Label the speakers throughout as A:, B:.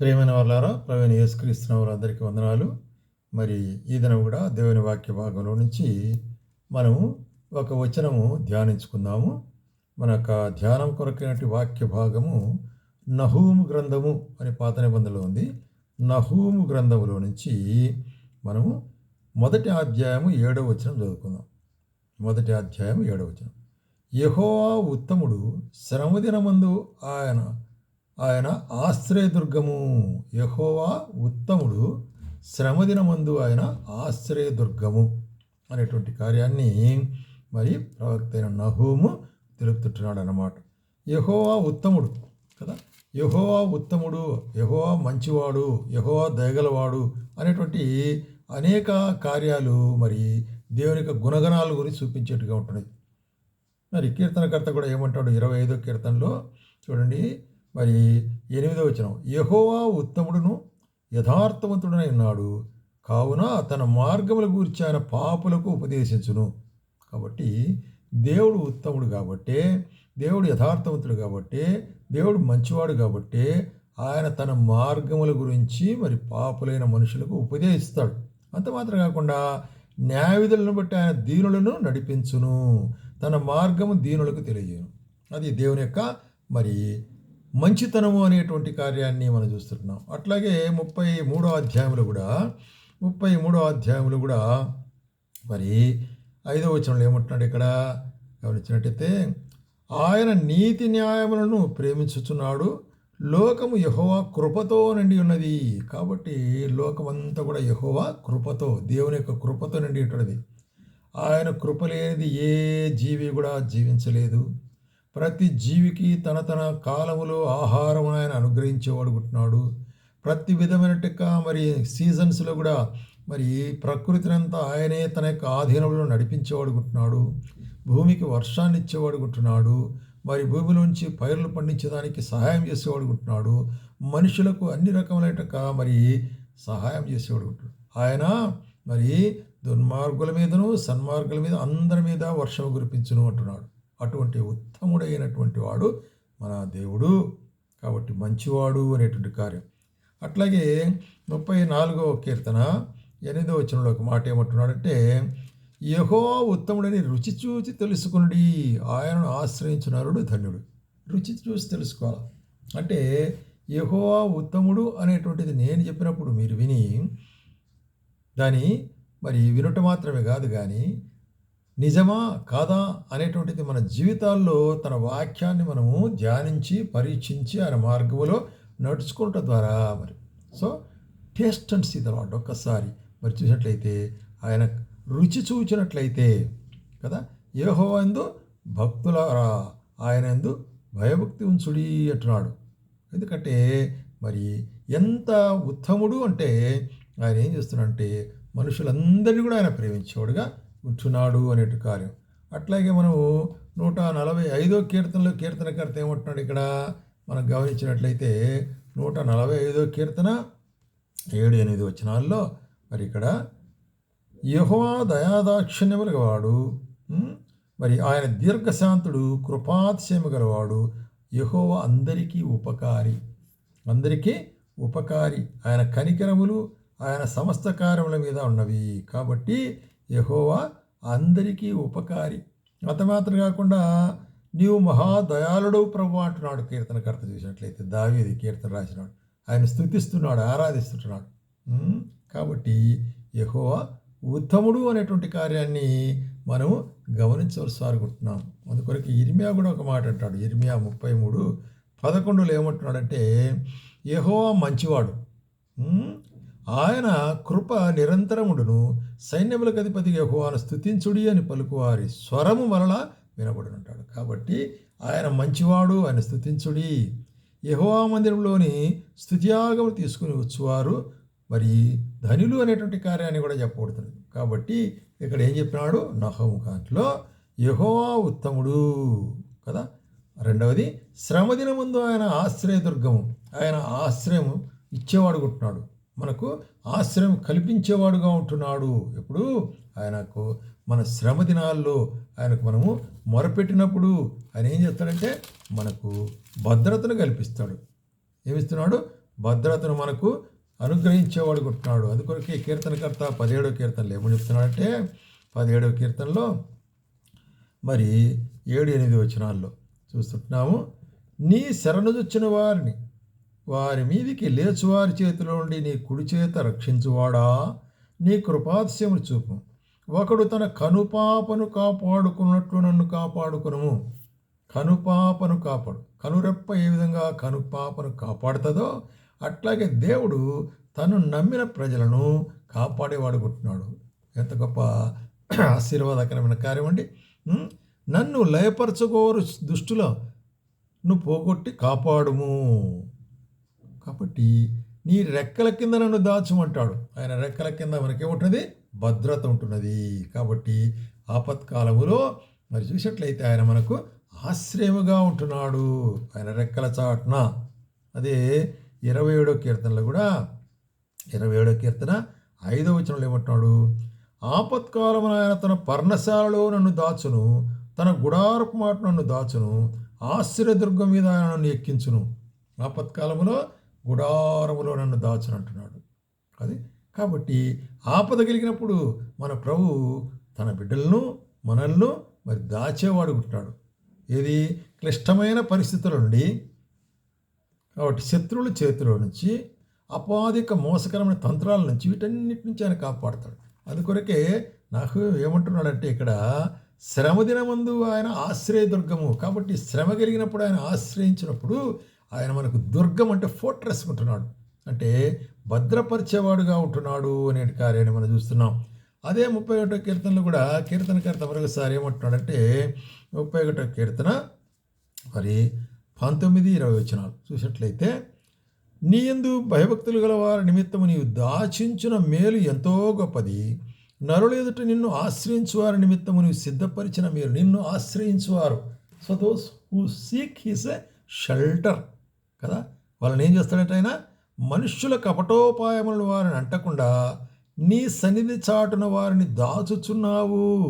A: ప్రేమైన వాళ్ళారా ప్రవీణ యేసుక్రీస్తున్న వారందరికీ వందనాలు. మరి ఈ దినం కూడా దేవుని వాక్య భాగంలో నుంచి మనము ఒక వచనము ధ్యానించుకుందాము. మన యొక్క ధ్యానం కొరకైనటువంటి వాక్య భాగము నహూము గ్రంథము అని పాత నిబంధనలో ఉంది. నహూము గ్రంథములో నుంచి మనము మొదటి అధ్యాయము ఏడవ వచనం చదువుకుందాం. మొదటి అధ్యాయం ఏడవ వచనం. యహోవా ఉత్తముడు శ్రమదినమందు ఆయన ఆయన ఆశ్రయదుర్గము యహోవా ఉత్తముడు. శ్రమదినమందు ఆయన ఆశ్రయదుర్గము అనేటువంటి కార్యాన్ని మరి ప్రవక్త అయిన నహూము తెలుపుతుంటున్నాడు అన్నమాట యహోవా ఉత్తముడు కదా? యహోవా ఉత్తముడు యహోవా మంచివాడు యహోవా దయగలవాడు అనేటువంటి అనేక కార్యాలు మరి దేవుని యొక్క గుణగణాల గురించి చూపించేట్టుగా ఉంటున్నాయి. మరి కీర్తనకర్త కూడా ఏమంటాడు? ఇరవై ఐదో కీర్తనలో చూడండి మరి ఎనిమిదో వచనం యహోవా ఉత్తముడును యథార్థవంతుడనై ఉన్నాడు కావున తన మార్గముల గురించి ఆయన పాపులకు ఉపదేశించును. కాబట్టి దేవుడు ఉత్తముడు కాబట్టే దేవుడు యథార్థవంతుడు కాబట్టే దేవుడు మంచివాడు కాబట్టే ఆయన తన మార్గముల గురించి మరి పాపులైన మనుషులకు ఉపదేశిస్తాడు. అంత మాత్రం కాకుండా న్యాయ విధులను బట్టి ఆయన దీనులను నడిపించును తన మార్గము దీనులకు తెలియజేయను. అది దేవుని యొక్క మరి మంచితనము అనేటువంటి కార్యాన్ని మనం చూస్తున్నాం. అట్లాగే ముప్పై మూడో అధ్యాయంలో కూడా ముప్పై మూడో అధ్యాయంలో కూడా మరి ఐదో వచనంలో ఏమంటున్నాడు ఇక్కడ? గమనించినట్టయితే ఆయన నీతి న్యాయములను ప్రేమించుచున్నాడు లోకము యహోవా కృపతో నిండి ఉన్నది. కాబట్టి లోకమంతా కూడా యహోవా కృపతో దేవుని యొక్క కృపతో నిండి ఉంటున్నది. ఆయన కృప లేనిది ఏ జీవి కూడా జీవించలేదు. ప్రతి జీవికి తన తన కాలములో ఆహారం ఆయన అనుగ్రహించేవాడుకుంటున్నాడు ప్రతి విధమైనట్టుగా మరి సీజన్స్లో కూడా మరి ప్రకృతినంతా ఆయనే తన యొక్క ఆధీనంలో నడిపించేవాడుకుంటున్నాడు భూమికి వర్షాన్ని ఇచ్చేవాడుకుంటున్నాడు మరి భూమిలోంచి పైర్లు పండించడానికి సహాయం చేసేవాడుకుంటున్నాడు మనుషులకు అన్ని రకములైన మరి సహాయం చేసేవాడుకుంటున్నాడు ఆయన మరి దుర్మార్గుల మీదను సన్మార్గుల మీద అందరి మీద వర్షం కురిపించును అంటున్నాడు. అటువంటి ఉత్తముడైనటువంటి వాడు మన దేవుడు. కాబట్టి మంచివాడు అనేటువంటి కార్యం. అట్లాగే ముప్పై నాలుగవ కీర్తన ఎనిమిదవ వచనంలో ఒక మాట ఏమంటున్నాడంటే యహో ఉత్తముడని రుచి చూచి తెలుసుకునుడి ఆయనను ఆశ్రయించున్నారుడు ధన్యుడు. రుచి చూసి తెలుసుకోవాలి? అంటే యహో ఉత్తముడు అనేటువంటిది నేను చెప్పినప్పుడు మీరు విని దాని మరి వినుట మాత్రమే కాదు కానీ నిజమా కాదా అనేటువంటిది మన జీవితాల్లో తన వాక్యాన్ని మనము ధ్యానించి పరీక్షించి ఆయన మార్గంలో నడుచుకోవటం ద్వారా మరి. So taste and see the ఒక్కసారి మరి చూసినట్లయితే ఆయన రుచి చూచినట్లయితే కదా ఏహో ఎందు భక్తులారా ఆయన ఎందు భయభక్తి ఉంచుడి అంటున్నాడు. ఎందుకంటే మరి ఎంత ఉత్తముడు అంటే ఆయన ఏం చేస్తున్నాడంటే మనుషులందరినీ కూడా ఆయన ప్రేమించేవాడుగా కూర్చున్నాడు అనేటి కార్యం. అట్లాగే మనము నూట నలభై ఐదో కీర్తనలో కీర్తనకర్త ఏమంటున్నాడు ఇక్కడ? మనం గమనించినట్లయితే నూట నలభై ఐదో కీర్తన ఏడు ఎనిమిది వచనాల్లో మరి ఇక్కడ యహోవా దయాదాక్షిణ్యములు గలవాడు మరి ఆయన దీర్ఘశాంతుడు కృపాతిశయము గలవాడు యహోవా అందరికీ ఉపకారి. అందరికీ ఉపకారి. ఆయన కనికరములు ఆయన సమస్త కార్యముల మీద ఉన్నవి. కాబట్టి యహోవా అందరికీ ఉపకారి. అంత మాత్రం కాకుండా నీవు మహాదయాళుడు ప్రభు అంటున్నాడు కీర్తనకర్త చూసినట్లయితే. దావేది కీర్తన రాసినాడు. ఆయన స్థుతిస్తున్నాడు ఆరాధిస్తున్నాడు కాబట్టి యహోవా ఉత్తముడు అనేటువంటి కార్యాన్ని మనం గమనించవలసి అనుకుంటున్నాం అందుకొరకు ఇర్మియా కూడా ఒక మాట అంటాడు. ఇర్మియా ముప్పై మూడు పదకొండులో ఏమంటున్నాడంటే యహోవా మంచివాడు. ఆయన కృప నిరంతరముడును సైన్యములకు అధిపతి యహోవాను స్థుతించుడి అని పలుకువారి స్వరము మరలా వినబడునుంటాడు. కాబట్టి ఆయన మంచివాడు ఆయన స్థుతించుడి యహోవా మందిరంలోని స్థుతియాగము తీసుకుని వచ్చువారు మరి ధనులు అనేటువంటి కార్యాన్ని కూడా చెప్పబడుతుంది కాబట్టి ఇక్కడ ఏం చెప్పినాడు? నహము కాంట్లో యహోవా ఉత్తముడు కదా. రెండవది శ్రమదిన ముందు ఆయన ఆశ్రయదుర్గము ఆయన ఆశ్రయం ఇచ్చేవాడుకుంటున్నాడు మనకు ఆశ్రయం కల్పించేవాడుగా ఉంటున్నాడు. ఎప్పుడు? ఆయనకు మన శ్రమ దినాల్లో ఆయనకు మనము మొరపెట్టినప్పుడు ఆయన ఏం చేస్తాడంటే మనకు భద్రతను కల్పిస్తాడు. ఏమిస్తున్నాడు? భద్రతను మనకు అనుగ్రహించేవాడు ఉంటున్నాడు. అందుకొరకే కీర్తనకర్త పదిహేడో కీర్తనలు ఏమని చెప్తున్నాడంటే పదిహేడవ కీర్తనలో మరి ఏడు ఎనిమిది వచనాల్లో చూస్తుంటున్నాము. నీ శరణుదొచ్చిన వారిని వారి మీదికి లేచువారి చేతిలో నుండి నీ కుడి చేత రక్షించువాడా? నీ కృపాతిశయములు చూపు. ఒకడు తన కనుపాపను కాపాడుకున్నట్లు నన్ను కాపాడుకును కనుపాపను కాపాడు. కనురెప్ప ఏ విధంగా కనుపాపను కాపాడుతుందో అట్లాగే దేవుడు తను నమ్మిన ప్రజలను కాపాడేవాడుకుంటున్నాడు ఎంత గొప్ప ఆశీర్వాదకరమైన కార్యం అండి. నన్ను లయపరచుకోరు దుష్టుల. నువ్వు పోగొట్టి కాపాడుము. కాబట్టి నీ రెక్కల కింద నన్ను దాచమంటాడు. ఆయన రెక్కల కింద మనకేముంటుంది భద్రత ఉంటున్నది. కాబట్టి ఆపత్కాలములో మరి చూసినట్లయితే ఆయన మనకు ఆశ్రయముగా ఉంటున్నాడు. ఆయన రెక్కల చాటున. అదే ఇరవై ఏడో కీర్తనలో కూడా ఇరవై ఏడో కీర్తన ఐదో వచనంలో ఏమంటున్నాడు? ఆపత్కాలమున ఆయన తన పర్ణశాలలో నన్ను దాచును. తన గుడారపు మాట నన్ను దాచును. ఆశ్చర్యదుర్గం మీద ఆయన నన్ను ఎక్కించును. ఆపత్కాలములో గుడారములో నన్ను దాచునంటున్నాడు అది కాబట్టి ఆపద కలిగినప్పుడు మన ప్రభు తన బిడ్డలను మనల్ని మరి దాచేవాడు ఉంటున్నాడు ఏది? క్లిష్టమైన పరిస్థితుల నుండి. కాబట్టి శత్రువుల చేతిలో నుంచి అపాధిక మోసకరమైన తంత్రాల నుంచి వీటన్నిటి నుంచి ఆయన కాపాడతాడు. అందుకొరకే నాకు ఏమంటున్నాడంటే ఇక్కడ శ్రమ దినమందు ఆయన ఆశ్రయ దుర్గము కాబట్టి శ్రమ కలిగినప్పుడు ఆయన ఆశ్రయించినప్పుడు ఆయన మనకు దుర్గం అంటే ఫోర్ట్రెస్ ఉంటున్నాడు. అంటే భద్రపరిచేవాడుగా ఉంటున్నాడు అనే కార్యాన్ని మనం చూస్తున్నాం. అదే ముప్పై ఒకటో కీర్తనలు కూడా కీర్తనకర్త మరొకసారి ఏమంటున్నాడంటే ముప్పై ఒకటో కీర్తన మరి పంతొమ్మిది ఇరవై వచనాలు. చూసినట్లయితే నీయందు భయభక్తులు గల వారి నిమిత్తము నీవు దాచించిన మేలు ఎంతో గొప్పది. నరులు ఎదుట నిన్ను ఆశ్రయించు వారి నిమిత్తము నీవు సిద్ధపరిచిన మీరు నిన్ను ఆశ్రయించువారు. So those who seek his a shelter కదా? వాళ్ళని ఏం చేస్తాడంటే ఆయన మనుష్యుల కపటోపాయములను వారిని అంటకుండా నీ సన్నిధి చాటున వారిని దాచుచున్నావు.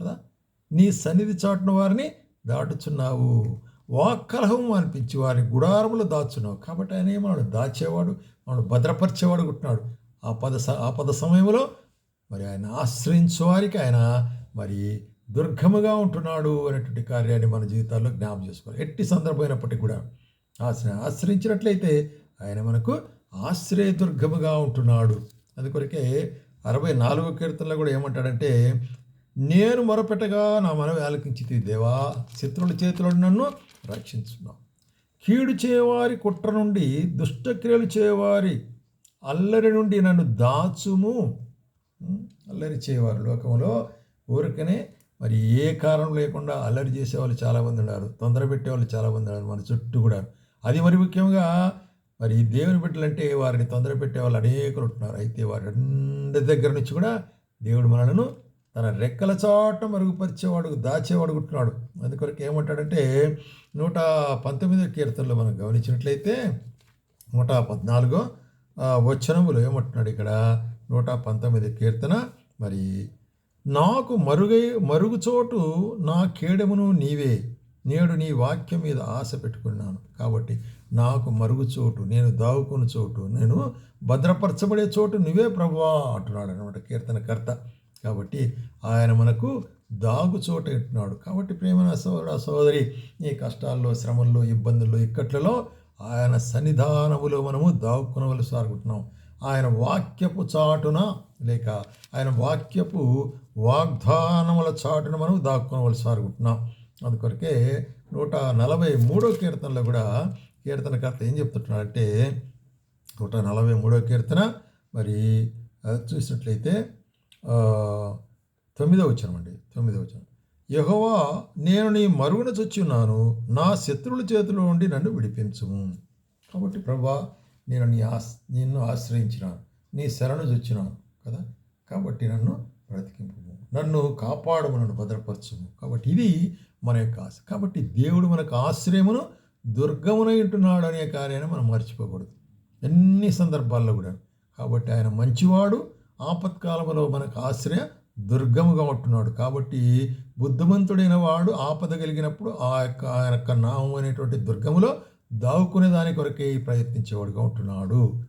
A: కదా? నీ సన్నిధి చాటున వారిని దాటుచున్నావు. వాక్కలహం అనిపించి వారిని గుడారములు దాచున్నావు కాబట్టి ఆయన మనల్ని దాచేవాడు మనల్ని భద్రపరిచేవాడు ఉంటున్నాడు ఆ పద స- ఆ పద సమయంలో మరి ఆయన ఆశ్రయించు వారికి ఆయన మరి దుర్గముగా ఉంటున్నాడు అనేటువంటి కార్యాన్ని మన జీవితాల్లో జ్ఞాపం చేసుకోవాలి. ఎట్టి సందర్భమైనప్పటికీ కూడా ఆశ్రయించినట్లయితే ఆయన మనకు ఆశ్రయదుర్గముగా ఉంటున్నాడు. ఉంటున్నాడు అందుకొరకే అరవై నాలుగో కీర్తనలో కూడా ఏమంటాడంటే నేను మొరపెట్టగా నా మనవి ఆలకించి దేవా శత్రువుల చేతిలో నన్ను రక్షించున్నావు కీడు చేయవారి కుట్ర నుండి దుష్టక్రియలు చేయవారి అల్లరి నుండి నన్ను దాచుము. అల్లరి చేయవారు లోకంలో. ఊరికనే మరి ఏ కారణం లేకుండా అల్లరి చేసేవాళ్ళు చాలామంది ఉన్నారు. తొందర పెట్టేవాళ్ళు చాలామంది ఉన్నారు. మన చుట్టూ కూడా అది మరి ముఖ్యంగా మరి దేవుని బిడ్డలంటే వారిని తొందర పెట్టే వాళ్ళు అనేకులు ఉంటున్నారు. అయితే వారి రెండు దగ్గర నుంచి కూడా దేవుడు మనలను తన రెక్కల చాట మరుగుపరిచేవాడు దాచేవాడు ఉంటున్నాడు. అందుకొరకు ఏమంటాడంటే నూట పంతొమ్మిదో కీర్తనలో మనం గమనించినట్లయితే నూట పద్నాలుగో ఆ, వచనములు ఏమంటున్నాడు ఇక్కడ? నూట పంతొమ్మిది కీర్తన. మరి నాకు మరుగై మరుగుచోటు నా కేడమును నీవే. నేడు నీ వాక్యం మీద ఆశ పెట్టుకున్నాను. కాబట్టి నాకు మరుగుచోటు నేను దావుకున్న చోటు నేను భద్రపరచబడే చోటు నువ్వే ప్రభువా అంటున్నాడు అనమాట కీర్తనకర్త. కాబట్టి ఆయన మనకు దాగు చోట ఇట్టున్నాడు కాబట్టి ప్రేమ సోదర సోదరి ఈ కష్టాల్లో శ్రమల్లో ఇబ్బందుల్లో ఇక్కట్లలో ఆయన సన్నిధానములో మనము దాక్కునవలసి సాగుతున్నాం. ఆయన వాక్యపు చాటున లేక ఆయన వాక్యపు వాగ్దానముల చాటున మనం దాక్కునవలసి సాగుతున్నాం. అందుకొరకే నూట నలభై మూడో కీర్తనలో కూడా కీర్తనకర్త ఏం చెప్తున్నాడంటే నూట నలభై మూడో కీర్తన మరి చూసినట్లయితే తొమ్మిదో వచ్చాను అండి తొమ్మిదో వచ్చాను యహోవా నేను నీ మరుగున చొచ్చున్నాను నా శత్రువుల చేతిలో ఉండి నన్ను విడిపించుము. కాబట్టి ప్రభా నేను నీ ఆస్ నిన్ను ఆశ్రయించినాను నీ శరణు చొచ్చినాను కదా. కాబట్టి నన్ను బ్రతికింపు నన్ను కాపాడము నన్ను భద్రపరచుము. కాబట్టి ఇది మన యొక్క ఆశ. కాబట్టి దేవుడు మనకు ఆశ్రయమును దుర్గమునై ఉంటున్నాడు అనే కార్యాన్ని మనం మర్చిపోకూడదు. ఎన్ని సందర్భాల్లో కూడా. కాబట్టి ఆయన మంచివాడు ఆపత్కాలంలో మనకు ఆశ్రయ దుర్గముగా ఉంటున్నాడు. కాబట్టి బుద్ధిమంతుడైన వాడు ఆపద కలిగినప్పుడు ఆ యొక్క ఆయన యొక్క నామం అనేటువంటి దుర్గములో దాక్కునే దాని కొరకే ప్రయత్నించేవాడుగా ఉంటున్నాడు.